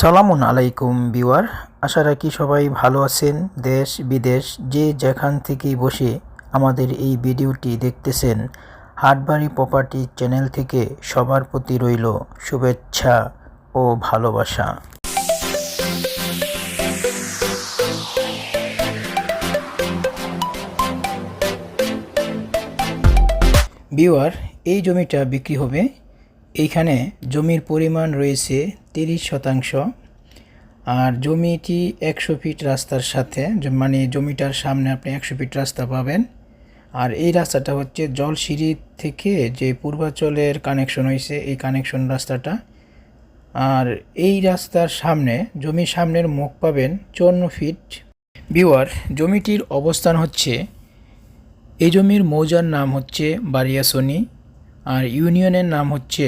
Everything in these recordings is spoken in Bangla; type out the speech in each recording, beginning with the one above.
সালামুন আলাইকুম বিওয়ার আশা রাখি সবাই ভালো আছেন, দেশ, বিদেশ, যে যেখান থেকেই বসে আমাদের এই ভিডিওটি দেখতেছেন, হাটবাড়ি প্রপার্টি চ্যানেল থেকে সবার প্রতি রইল শুভেচ্ছা ও ভালোবাসা। বিওয়ার এই জমিটা বিক্রি হবে এইখানে জমির পরিমাণ রয়েছে তিরিশ শতাংশ, আর জমিটি একশো ফিট রাস্তার সাথে মানে জমিটার সামনে আপনি একশো ফিট রাস্তা পাবেন। আর এই রাস্তাটা হচ্ছে জলসিঁড়ি থেকে যে পূর্বাচলের কানেকশন হয়েছে, এই কানেকশন রাস্তাটা। আর এই রাস্তার সামনে, জমির সামনের মুখ পাবেন চুয়ান্ন ফিট। বিওয়ার জমিটির অবস্থান হচ্ছে, এই জমির মৌজার নাম হচ্ছে বারিয়াসনি আর ইউনিয়নের নাম হচ্ছে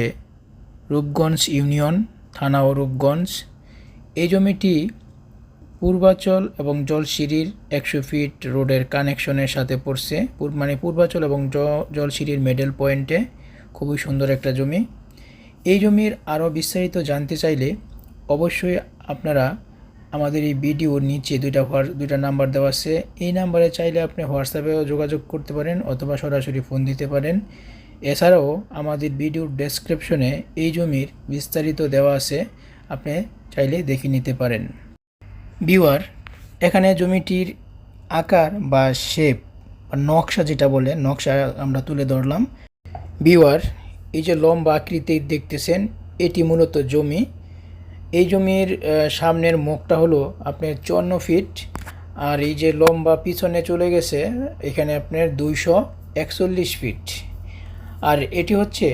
রূপগঞ্জ ইউনিয়ন, থানা ও রূপগঞ্জ। এই জমিটি পূর্বাচল এবং জলসিঁড়ির একশো ফিট রোডের কানেকশনের সাথে পড়ছে। মানে পূর্বাচল এবং জ- জলসিঁড়ির মিডল পয়েন্টে খুবই সুন্দর একটা জমি। এই জমির আরও বিস্তারিত জানতে চাইলে অবশ্যই আপনারা আমাদের এই ভিডিওর নিচে দুইটা হোয়ার দুইটা নাম্বার দেওয়া আছে। এই নাম্বারে চাইলে আপনি হোয়াটসঅ্যাপেও যোগাযোগ করতে পারেন অথবা সরাসরি ফোন দিতে পারেন। এছাড়াও আমাদের ভিডিওর ডেসক্রিপশনে এই জমির বিস্তারিত দেওয়া আছে, আপনি চাইলে দেখে নিতে পারেন। বিওয়ার এখানে জমিটির আকার বা শেপ বা নকশা যেটা বলে, নকশা আমরা তুলে ধরলাম। বিওয়ার এই যে লম্বা আকৃতির দেখতেছেন, এটি মূলত জমি। এই জমির সামনের মুখটা হলো আপনার চুয়ান্ন ফিট আর এই যে লম্বা পিছনে চলে গেছে, এখানে আপনার দুইশো একচল্লিশ ফিট আর এটি হচ্ছে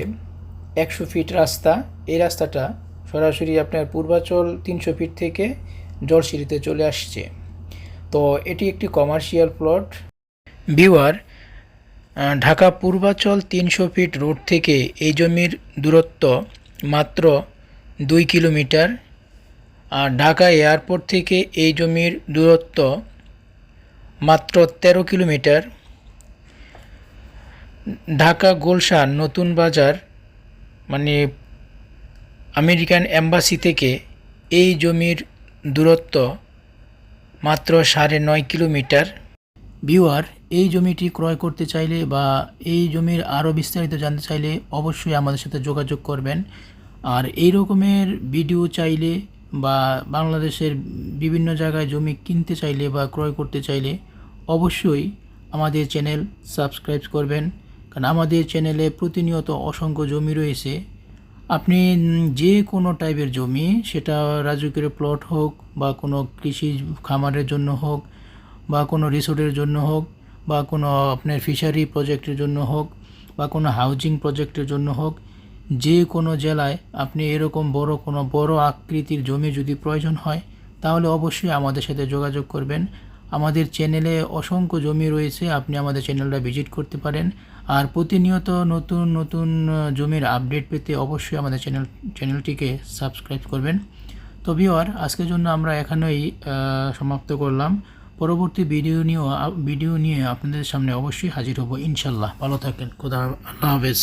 একশো ফিট রাস্তা। এই রাস্তাটা সরাসরি আপনার পূর্বাচল তিনশো ফিট থেকে জলসিঁড়িতে চলে আসছে। তো এটি একটি commercial plot ah, Dhaka Purbachal তিনশো ফিট রোড থেকে এই জমির দূরত্ব মাত্র দুই কিলোমিটার। আর ঢাকা এয়ারপোর্ট থেকে এই জমির দূরত্ব মাত্র তেরো কিলোমিটার। ঢাকা গুলশান নতুন বাজার মানে আমেরিকান এম্বাসি থেকে এই জমির দূরত্ব মাত্র সাড়ে নয় কিলোমিটার। ভিউয়ার, এই জমিটি ক্রয় করতে চাইলে বা এই জমির আরও বিস্তারিত জানতে চাইলে অবশ্যই আমাদের সাথে যোগাযোগ করবেন। আর এই রকমের ভিডিও চাইলে বা বাংলাদেশের বিভিন্ন জায়গায় জমি কিনতে চাইলে বা ক্রয় করতে চাইলে অবশ্যই আমাদের চ্যানেল সাবস্ক্রাইব করবেন। কারণ আমাদের চ্যানেলে প্রতিনিয়ত অসংখ্য জমি রয়েছে। আপনি যে কোনো টাইপের জমি, সেটা রাজকীয় প্লট হোক বা কোনো কৃষি খামারের জন্য হোক বা কোনো রিসোর্টের জন্য হোক বা কোনো আপনার ফিশারি প্রজেক্টের জন্য হোক বা কোনো হাউজিং প্রজেক্টের জন্য হোক, যে কোনো জেলায় আপনি এরকম বড় কোনো বড় আকৃতির জমি যদি প্রয়োজন হয়, তাহলে অবশ্যই আমাদের সাথে যোগাযোগ করবেন। আমাদের চ্যানেলে অসংখ্য জমি রয়েছে, আপনি আমাদের চ্যানেলটা ভিজিট করতে পারেন। আর প্রতিনিয়ত নতুন নতুন জমির আপডেট পেতে অবশ্যই আমাদের চ্যানেল চ্যানেলটিকে সাবস্ক্রাইব করবেন। তো ভিওয়ার আজকের জন্য আমরা এখানেই সমাপ্ত করলাম। পরবর্তী ভিডিও নিয়েও ভিডিও নিয়ে আপনাদের সামনে অবশ্যই হাজির হব ইনশাল্লাহ ভালো থাকেন। খোদা আল্লাহ হাফেজ।